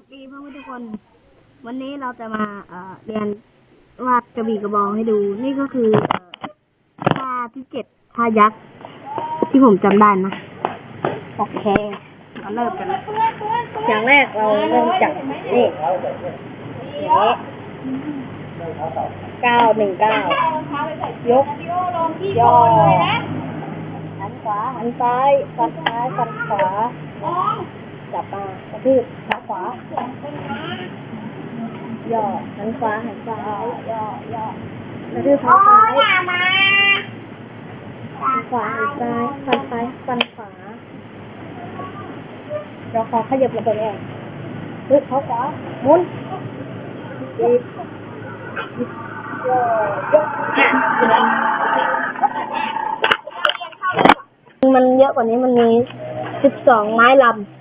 วัสดีเพื่อนทุกคน วันนี้เราจะมาเอ่อเรียนวาดกระบี่กระบองให้ดู นี่ก็คือเอ่อท่าที่เจ็ดท่ายักษ์ที่ผมจำได้นะโอเคเราเริ่มกันอย่างแรกเราเริ่มจากนี่เก้าหนึ่งเก้ายกย่อหันขวาหันซ้ายฟันซ้ายฟันขวา จับมากระทืบขาขวาย่อหันขวาหันซ้ายย่อย่อกระทืบเท้าซ้ายหันขวาหันซ้ายฟันซ้ายฟันขวาเราขอขยับมาตัวนี้ฮึบเท้าขวาหมุนอีกย่อยกมันเยอะกว่านี้มันมีสิบสองไม้ลำ